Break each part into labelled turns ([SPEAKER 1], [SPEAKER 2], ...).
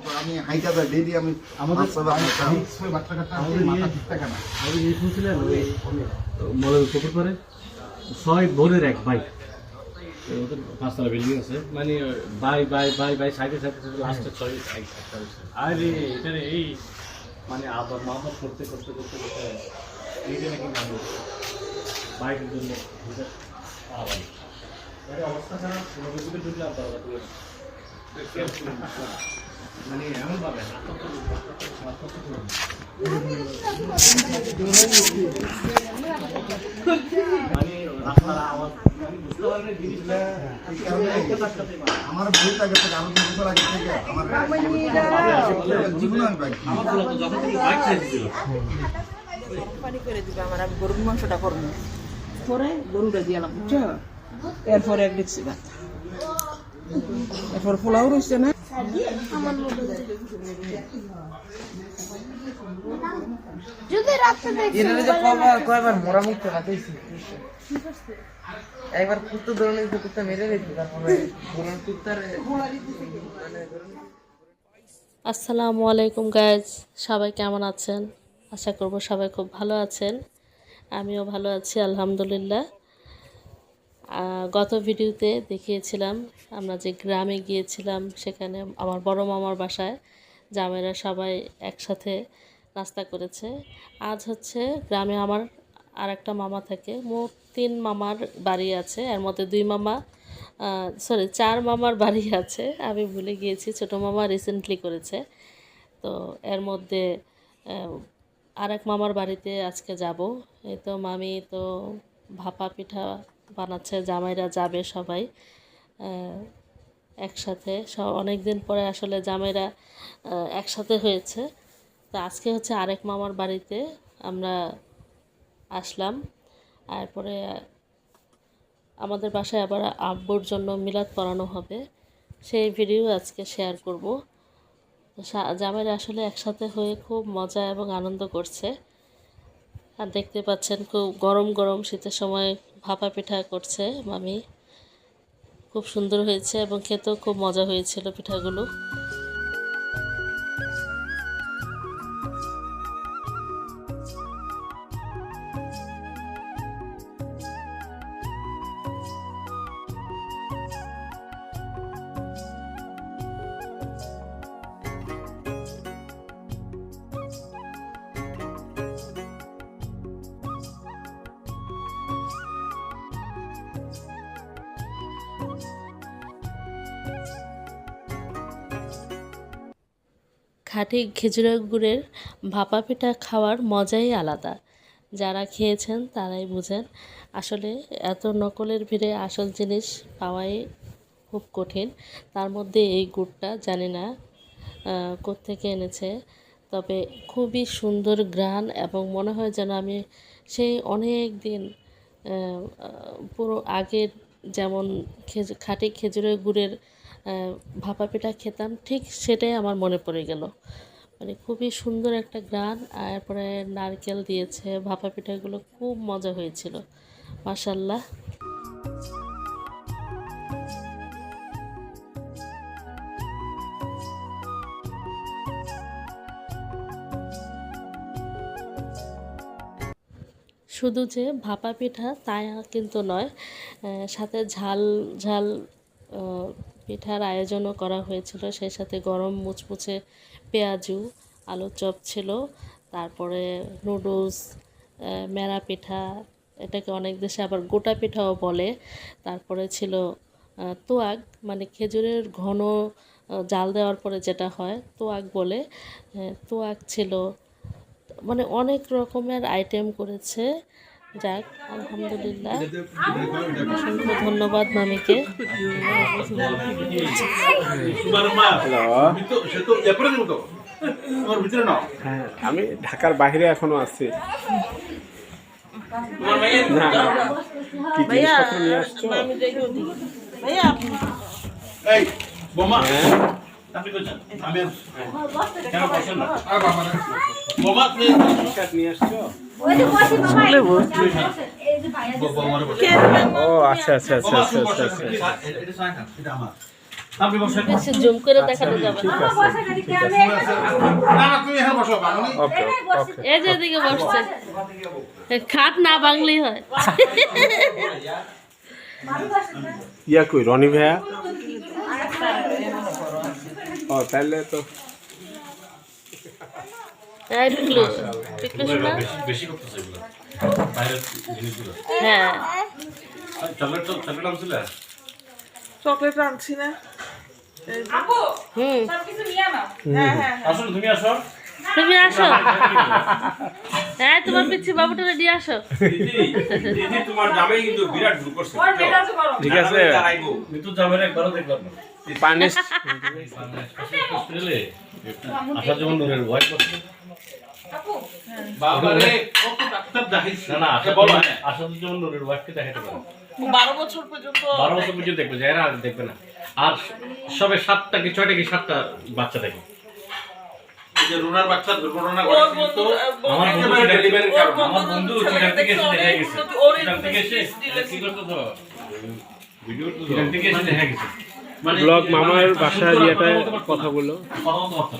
[SPEAKER 1] কত আমি হাইটা যাই ডেইলি আমি
[SPEAKER 2] আমাদের
[SPEAKER 1] পাঁচশো বার হাঁটা।
[SPEAKER 2] আমি ছয় বাচ্চা কাচ্চা আমাদের মাথা ঠিক থাকে না। আমাদের এই শুনছিলেন ওই মলের পুকুর পারে ছয় বোনের এক ওদের পাঁচতলা বিল্ডিং আছে। মানে বাই বাই বাই বাই সাইডে সাইডে লাস্টে ছয় এক একটা হয়েছে। আরে এটা এই মানে আবার মামা করতে করতে করতে করতে এইটা নাকি নাম বাইকের জন্য অবস্থা খারাপ। কোনো কিছুতে ঢুকলে আবার মানে এমন ভাবে মানে রাস্তার আওয়াজ বুঝতে পারলে জিনিসটা।
[SPEAKER 1] এই কারণে আমার ভুল থাকে থেকে বছর আগে থেকে আমার জীবন আমি পাই
[SPEAKER 2] আমার বলা তো যখন থেকে বাইক
[SPEAKER 3] কোম্পানি করে দিবে আমার আমি গরুর মাংসটা করব। গরুটা দিয়ালাম বুঝছ এরপরে এক দেখছি এরপর পোলাও রয়েছে না?
[SPEAKER 4] যদি রাত্রে
[SPEAKER 5] কয়বার মোরা একবার কুত্তা ধরে নিয়েছে কুত্তা মেরে দিয়েছে তারপরে কুত্তার মানে
[SPEAKER 6] আসসালামু আলাইকুম গাইজ সবাই কেমন আছেন? আশা করব সবাই খুব ভালো আছেন। আমিও ভালো আছি আলহামদুলিল্লাহ। গত ভিডিওতে দেখিয়েছিলাম আমরা যে গ্রামে গিয়েছিলাম সেখানে আমার বড় মামার বাসায় জামেরা সবাই একসাথে নাস্তা করেছে। আজ হচ্ছে গ্রামে আমার আর একটা মামা থাকে মোট তিন মামার বাড়ি আছে এর মধ্যে দুই মামা সরি চার মামার বাড়ি আছে আমি ভুলে গিয়েছি ছোটো মামা রিসেন্টলি করেছে। তো এর মধ্যে আহ, আরেক মামার বাড়িতে আজকে যাব এই তো মামি তো ভাপা পিঠা বানাচ্ছে, জামাইরা যাবে সবাই একসাথে। সব অনেক দিন পরে আসলে জামাইরা একসাথে হয়েছে। তো আজকে হচ্ছে আরেক মামার বাড়িতে আমরা আসলাম। তারপরে আমাদের বাসায় আবার আব্বুর জন্য মিলাদ পড়ানো হবে। সেই ভিডিও আজকে শেয়ার করব। জামাইরা আসলে একসাথে হয়ে খুব মজা এবং আনন্দ করছে। আর দেখতে পাচ্ছেন খুব গরম গরম শীতের সময় ভাপা পিঠা করছে মামি। খুব সুন্দর হয়েছে এবং খেতেও খুব মজা হয়েছিল পিঠাগুলো। খাঁটি খেজুরের গুড়ের ভাপা পিঠা খাওয়ার মজাই আলাদা। যারা খেয়েছেন তারাই বুঝেন, আসলে এত নকলের ভিড়ে আসল জিনিস পাওয়াই খুব কঠিন। তার মধ্যে এই গুড়টা জানি না কোত্থেকে এনেছে, তবে খুবই সুন্দর গ্রান এবং মনে হয় যেন আমি সেই অনেক দিন পুরো আগের যেমন খেজু, খাঁটি খেজুরের গুড়ের ভাপা পিঠা খেতাম, ঠিক সেটাই আমার মনে পড়ে গেল। মানে খুবই সুন্দর একটা গ্রান আর এরপরে নারকেল দিয়েছে, ভাপা পিঠাগুলো খুব মজা হয়েছিল মাসাল্লাহ শুধু যে ভাপা পিঠা তাই কিন্তু নয় সাথে ঝাল ঝাল পিঠার আয়োজনও করা হয়েছিল। সেই সাথে গরম মুচমুচে পেঁয়াজু, আলুর চপ ছিল। তারপরে নুডলস মেরা পিঠা, এটাকে অনেক দেশে আবার গোটা পিঠাও বলে। তারপরে ছিল তোয়াক মানে খেজুরের ঘন জাল দেওয়ার পরে যেটা হয়, তোয়াক বলে। তোয়াক ছিল মানে অনেক রকমের আইটেম করেছে। যাক আলহামদুলিল্লাহ। অসংখ্য ধন্যবাদ মামিকে।
[SPEAKER 7] আমি ঢাকার বাইরে এখনও আছি। না না কি জিনিসপত্র নিয়ে আসছো?
[SPEAKER 3] ভাইয়া
[SPEAKER 2] এই বোমা।
[SPEAKER 7] হ্যাঁ? ও আচ্ছা আচ্ছা আচ্ছা আচ্ছা আচ্ছা আচ্ছা
[SPEAKER 6] জুম করে দেখানো যাবে এদিকে বসছে খাট না বাংলি হয়
[SPEAKER 7] ইয়া কই রনি ভাইয়া ও তাহলে তো
[SPEAKER 6] এই পিকলু পিকলু শোনা
[SPEAKER 2] বেশি বেশি করতেছে এগুলো বাইরের पहले
[SPEAKER 6] तो
[SPEAKER 2] চকলেট
[SPEAKER 5] আনছি না।
[SPEAKER 6] হুম।
[SPEAKER 2] আসুন তুমি আসো।
[SPEAKER 6] তুমি আসো। হ্যাঁ তোমার পিচ্ছি আসো।
[SPEAKER 2] দিদি দিদি তোমার জামাই কিন্তু বিরাট ভুল করছে।
[SPEAKER 7] ঠিক আছে।
[SPEAKER 2] একবারও না।
[SPEAKER 7] পানিশ।
[SPEAKER 2] আসার নূরের ভয় করছে।
[SPEAKER 8] বাবারে কত ডাক্তার দেখাইছি।
[SPEAKER 2] না না আশা বলো। আশা যেমন নূরের ওয়াইফকে দেখাতে পারো।
[SPEAKER 5] বারো বছর পর্যন্ত
[SPEAKER 2] বারো বছর পর্যন্ত দেখবে দেখবে না। আর সবে সাতটা কি ছয়টা কি সাতটা বাচ্চা
[SPEAKER 8] এই যে রুনার বাচ্চার দুর্ঘটনা
[SPEAKER 5] ওর
[SPEAKER 8] ঘটেছিল
[SPEAKER 2] আমার বন্ধু
[SPEAKER 8] কারণ।
[SPEAKER 2] আমার বন্ধু সেখান থেকে এসে দেখা গেছে। সেখান থেকে এসে কি করতো তো ভিডিও সেখান থেকে এসে দেখা গেছে। মানে
[SPEAKER 7] ব্লগ মামার বাসার ইয়েটায় কথা বলো
[SPEAKER 2] কথা বলতে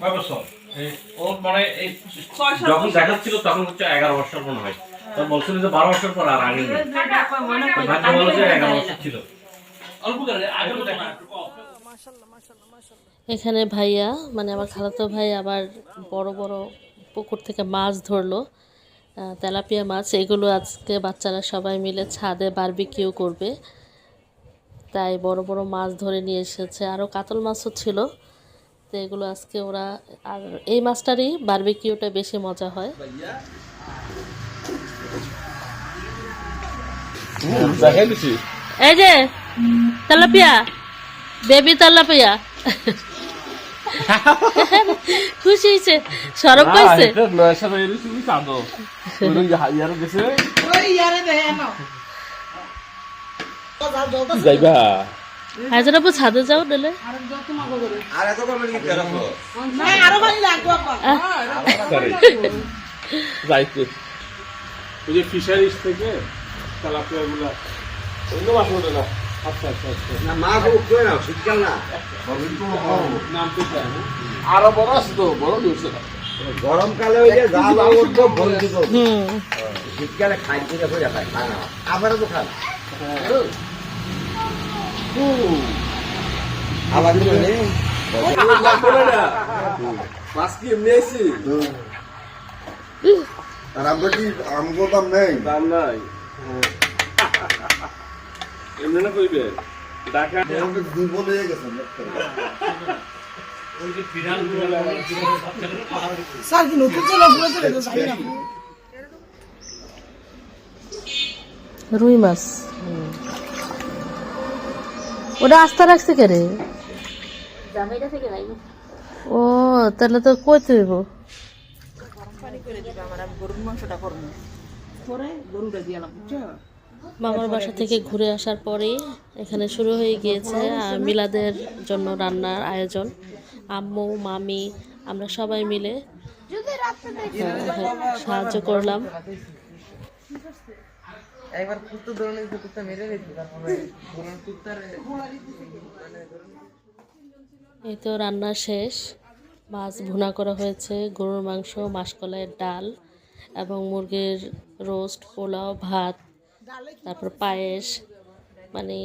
[SPEAKER 2] কয় বছর? ওর মানে এই যখন দেখাচ্ছিল তখন হচ্ছে এগারো বছর মনে হয়। তো বলছিল যে বারো বছর পর আর আগে ভাগ্য বলো যে এগারো বছর ছিল।
[SPEAKER 8] অল্প করে আগে তো দেখা
[SPEAKER 6] এখানে ভাইয়া মানে আমার খালাতো ভাই আবার বড় বড় পুকুর থেকে মাছ ধরলো তেলাপিয়া মাছ। এগুলো আজকে বাচ্চারা সবাই মিলে ছাদে বারবিকিউ করবে। তাই বড় বড় মাছ ধরে নিয়ে এসেছে। আরও কাতল মাছও ছিল। তো এগুলো আজকে ওরা আর এই মাছটারই বারবিকিউটা বেশি মজা হয়। এই যে তেলাপিয়া বেবি তেলাপিয়া। খুশি হয়েছে সরব
[SPEAKER 7] যাইবা?
[SPEAKER 6] হাজার আপু ছাদে যাও নিলে
[SPEAKER 7] সরি যাইতে। ওই যে ফিশারিজ থেকে তেলাপিয়া গুলা অন্য মাছ ওঠে না। আচ্ছা আচ্ছা আচ্ছা। আরও বড় আছে তো বড় দিচ্ছে
[SPEAKER 1] গরমকালে ওই যে জাল উঠবো বলছি তো।
[SPEAKER 6] হুম।
[SPEAKER 1] শীতকালে খাই হয়ে যায় খায় না। তো খান আবার তো নেই
[SPEAKER 7] মাছ কি এমনি আইছি?
[SPEAKER 1] আর আমরা কি আমগো দাম নেই?
[SPEAKER 7] দাম নাই। এমনি না কইবে? ঢাকা
[SPEAKER 1] দুর্বল হয়ে গেছে
[SPEAKER 2] ওই যে বিড়াল
[SPEAKER 3] স্যার কি নতুন চলো ঘুরে চলে তো
[SPEAKER 6] রুই মাছ। ওটা আস্থা রাখছে কে রে? ও তাহলে তো কই তুইব
[SPEAKER 3] পানি করে দিবে আমার আমি গরুর মাংসটা করব। পরে গরুটা দিয়ে বুঝছ?
[SPEAKER 6] মামার বাসা থেকে ঘুরে আসার পরেই এখানে শুরু হয়ে গিয়েছে মিলাদের জন্য রান্নার আয়োজন। আম্মু মামি আমরা সবাই মিলে আহ, সাহায্য করলাম।
[SPEAKER 5] একবার কুত্তা ধরনের কুত্তা মেরে দিয়েছি তারপরে কুত্তার মানে
[SPEAKER 6] এই তো রান্না শেষ। মাছ ভুনা করা হয়েছে গরুর মাংস মাসকলাইয়ের ডাল এবং মুরগির রোস্ট পোলাও ভাত তারপর পায়েস মানে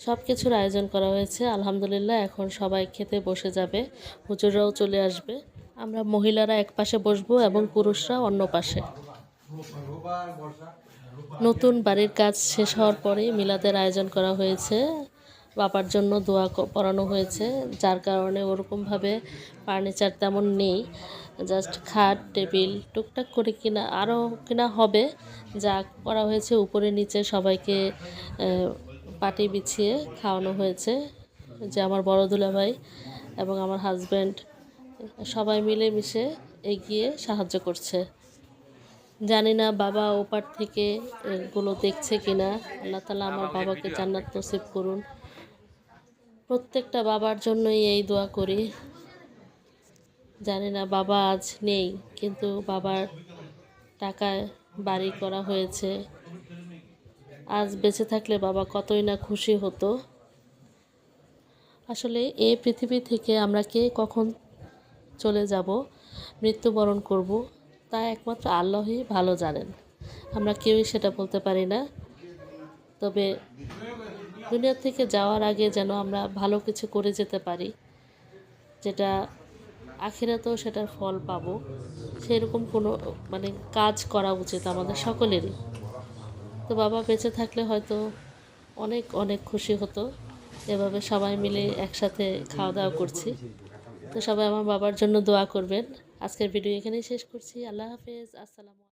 [SPEAKER 6] সব কিছুর আয়োজন করা হয়েছে। আলহামদুলিল্লাহ, এখন সবাই খেতে বসে যাবে, হুজুররাও চলে আসবে। আমরা মহিলারা এক পাশে বসবো এবং পুরুষরা অন্য পাশে। নতুন বাড়ির কাজ শেষ হওয়ার পরে মিলাদের আয়োজন করা হয়েছে। বাবার জন্য দোয়া পড়ানো হয়েছে, যার কারণে ওরকমভাবে ফার্নিচার তেমন নেই। জাস্ট খাট, টেবিল, টুকটাক করে কিনা, আরও কিনা হবে। যা করা হয়েছে, উপরে নিচে সবাইকে পাটি বিছিয়ে খাওয়ানো হয়েছে। যে আমার বড় দুলাভাই এবং আমার হাজব্যান্ড, সবাই মিলে মিশে এগিয়ে সাহায্য করছে। জানি না বাবা ওপার থেকে এগুলো দেখছে কিনা। আল্লাহ তালা আমার বাবাকে জান্নাত নসিব করুন। প্রত্যেকটা বাবার জন্যই এই দোয়া করি। জানি না বাবা আজ নেই, কিন্তু বাবার টাকায় বাড়ি করা হয়েছে। আজ বেঁচে থাকলে বাবা কতই না খুশি হতো। আসলে এই পৃথিবী থেকে আমরা কে কখন চলে যাব, মৃত্যুবরণ করব, তা একমাত্র আল্লাহই ভালো জানেন। আমরা কেউই সেটা বলতে পারি না। তবে দুনিয়া থেকে যাওয়ার আগে যেন আমরা ভালো কিছু করে যেতে পারি, যেটা আখিরাতেও সেটার ফল পাবো, সেরকম কোনো মানে কাজ করা উচিত আমাদের সকলেরই। তো বাবা বেঁচে থাকলে হয়তো অনেক অনেক খুশি হতো। এভাবে সবাই মিলে একসাথে খাওয়া দাওয়া করছি। তো সবাই আমার বাবার জন্য দোয়া করবেন। আজকের ভিডিও এখানেই শেষ করছি। আল্লাহ হাফেজ। আসসালামু